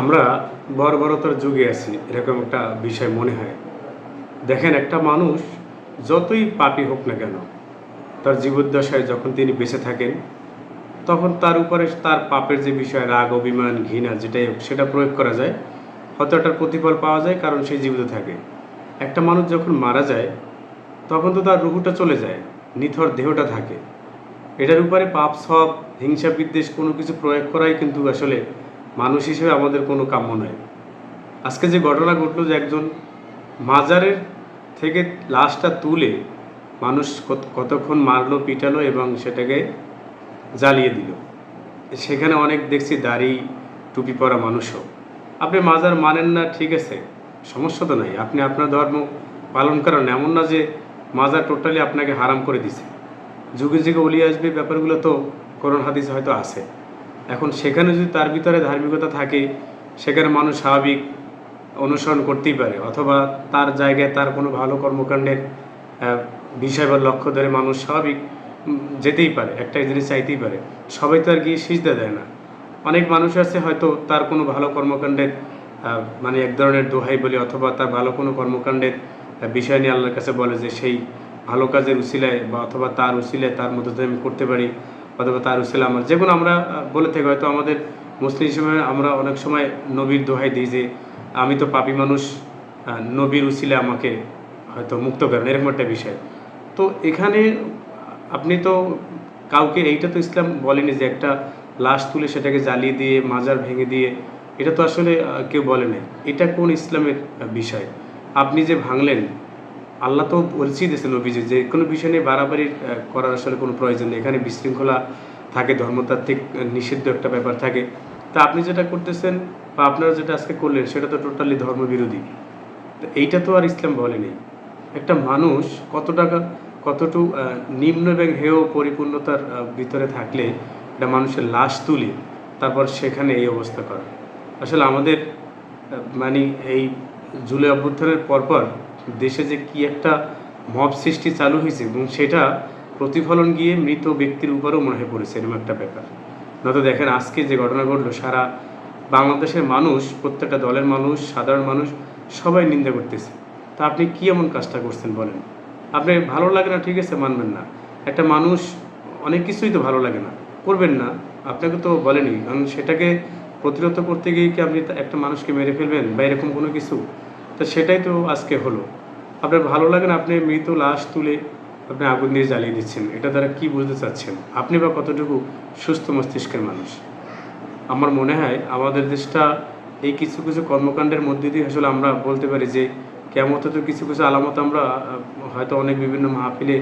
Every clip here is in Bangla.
আমরা বর্বরতার যুগে আছি, এরকম একটা বিষয় মনে হয়। দেখেন, একটা মানুষ যতই পাপী হোক না কেন, তার জীবদ্দশায় যখন তিনি বেঁচে থাকেন, তখন তার উপরে তার পাপের যে বিষয়, রাগ, অভিমান, ঘৃণা, যেটাই হোক, সেটা প্রয়োগ করা যায়। হয়তো এটার প্রতিফল পাওয়া যায়, কারণ সে জীবিত থাকে। একটা মানুষ যখন মারা যায়, তখন তো তার রুহুটা চলে যায়, নিথর দেহটা থাকে। এটার উপরে পাপ, সব, হিংসা, বিদ্বেষ কোনো কিছু প্রয়োগ করাই কিন্তু আসলে মানুষ হিসেবে আমাদের কোনো কাম্য নয় আজকে যে ঘটনা ঘটলো যে একজন মাজারের থেকে লাশটা তুলে মানুষ কতক্ষণ মারলো, পিটালো এবং সেটাকে জ্বালিয়ে দিল। সেখানে অনেক দেখছি দাড়ি, টুপি পরা মানুষও। আপনি মাজার মানেন না, ঠিক আছে, সমস্যা তো নাই। আপনি আপনার ধর্ম পালন করেন, এমন না যে মাজার টোটালি আপনাকে হারাম করে দিছে। যুগে যুগে উলিয়ে আসবে, ব্যাপারগুলো তো করোন হাদিসে হয়তো আছে। এখন সেখানে যদি তার ভিতরে ধার্মিকতা থাকে, সেখানে মানুষ স্বাভাবিক অনুসরণ করতেই পারে, অথবা তার জায়গায় তার কোনো ভালো কর্মকাণ্ডের বিষয় বা লক্ষ্য ধরে মানুষ স্বাভাবিক যেতেই পারে একটা জিনিস চাইতেই পারে। সবাই তো আর গিয়ে সিজদা দেয় না। অনেক মানুষ আছে হয়তো তার কোনো ভালো কর্মকাণ্ডের মানে এক ধরনের দোহাই বলি, অথবা তার ভালো কোনো কর্মকাণ্ডের বিষয় নিয়ে আল্লাহর কাছে বলে যে, সেই ভালো কাজের উসিলায় বা অথবা তার উসিলায় তার মধ্যে আমি করতে পারি। অথবা তার উসিলা আমার যেগুলো আমরা বলে থাকি, হয়তো আমাদের মুসলিম হিসেবে আমরা অনেক সময় নবীর দোহাই দিই যে, আমি তো পাপি মানুষ নবীর উসিলে আমাকে হয়তো মুক্ত করেন এরকম একটা বিষয়। তো এখানে আপনি তো কাউকে, এইটা তো ইসলাম বলেনি যে একটা লাশ তুলে সেটাকে জ্বালিয়ে দিয়ে, মাজার ভেঙে দিয়ে, এটা তো আসলে কেউ বলে নাই। এটা কোন ইসলামের বিষয়? আপনি যে ভাঙলেন আল্লাহ তো বলছেই দিয়েছেন নবীজি যে কোনো বিষয় নিয়ে বাড়াবাড়ি করার আসলে কোনো প্রয়োজন নেই। এখানে বিশৃঙ্খলা থাকে ধর্মতাত্ত্বিক নিষিদ্ধ একটা ব্যাপার থাকে। তা আপনি যেটা করতেছেন বা আপনারা যেটা আজকে করলেন সেটা তো টোটালি ধর্মবিরোধী। তো এইটা তো আর ইসলাম বলেনি একটা মানুষ কত টাকা কতটুকু আহ, নিম্ন এবং হেয় পরিপূর্ণতার ভিতরে থাকলে একটা মানুষের লাশ তুলে তারপর সেখানে এই অবস্থা করা। আসলে আমাদের মানে এই জুলাই অভ্যুত্থানের পরপর দেশে যে কি একটা মব সৃষ্টি চালু হয়েছে এবং সেটা প্রতিফলন গিয়ে মৃত ব্যক্তির উপরেও মনে হয় পড়েছে, এরকম একটা ব্যাপার। নয়তো দেখেন, আজকে যে ঘটনা ঘটলো, সারা বাংলাদেশের মানুষ, প্রত্যেকটা দলের মানুষ, সাধারণ মানুষ, সবাই নিন্দা করতেছে। তা আপনি কি এমন কাজটা করছেন বলেন? আপনি ভালো লাগে না, ঠিক আছে, মানবেন না। একটা মানুষ, অনেক কিছুই তো ভালো লাগে না। করবেন না। আপনাকে তো বলেনি। কারণ সেটাকে প্রতিরোধ করতে গিয়ে কি আপনি একটা মানুষকে মেরে ফেলবেন বা এরকম কোনো কিছু? তো সেটাই তো আজকে হলো। আপনার ভালো লাগে না, আপনি মৃত লাশ তুলে আপনি আগুন দিয়ে জ্বালিয়ে দিচ্ছেন, এটা দ্বারা কি বুঝতে চাচ্ছেন? আপনি বা কতটুকু সুস্থ মস্তিষ্কের মানুষ? আমার মনে হয় আমাদের দেশটা এই কিছু কিছু কর্মকাণ্ডের মধ্যে দিয়ে আসলে আমরা বলতে পারি যে কেমন তো কিছু কিছু আলামত আমরা হয়তো অনেক বিভিন্ন মাহফিলে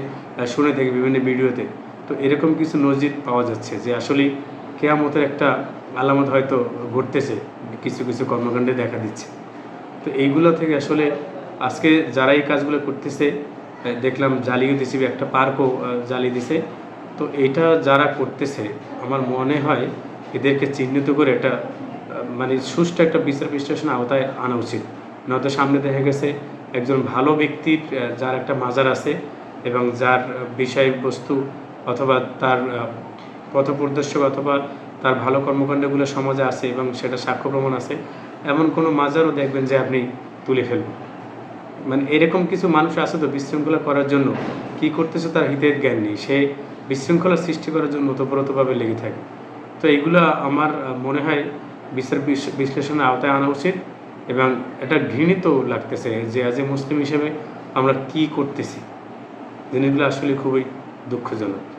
শুনে থাকি বিভিন্ন ভিডিওতে। তো এরকম কিছু নজির পাওয়া যাচ্ছে যে আসলে কেয়ামতের একটা আলামত হয়তো ঘটতেছে, কিছু কিছু কর্মকাণ্ডে দেখা দিচ্ছে। তো এইগুলো থেকে আসলে আজকে যারা এই কাজগুলো করতেছে দেখলাম জ্বালিয়ে দিছে একটা পার্কও জ্বালিয়ে দিছে। তো এটা যারা করতেছে, আমার মনে হয় এদেরকে চিহ্নিত করে এটা মানে সুষ্ঠু একটা বিচার বিশ্লেষণ আওতায় আনা উচিত। নয়তো সামনে দেখা গেছে একজন ভালো ব্যক্তির যার একটা মাজার আছে এবং যার বিষয়বস্তু অথবা তার পথপ্রদর্শক অথবা তার ভালো কর্মকাণ্ডগুলো সমাজে আছে এবং সেটা সাক্ষ্য প্রমাণ আছে। এমন কোনো মাজারও দেখবেন যে আপনি তুলে ফেলবেন। মানে এরকম কিছু মানুষ আছে তো বিশৃঙ্খলা করার জন্য। কি করতেছে তার হিতের জ্ঞান নেই। সে বিশৃঙ্খলা সৃষ্টি করার জন্য ওতপ্রোতভাবে লেগে থাকে। তো এইগুলো আমার মনে হয় বিচার বিশ- বিশ্লেষণের আওতায় আনা উচিত এবং এটা ঘৃণিত লাগতেছে যে আজ এ মুসলিম হিসেবে আমরা কি করতেছি। জিনিসগুলো আসলে খুবই দুঃখজনক।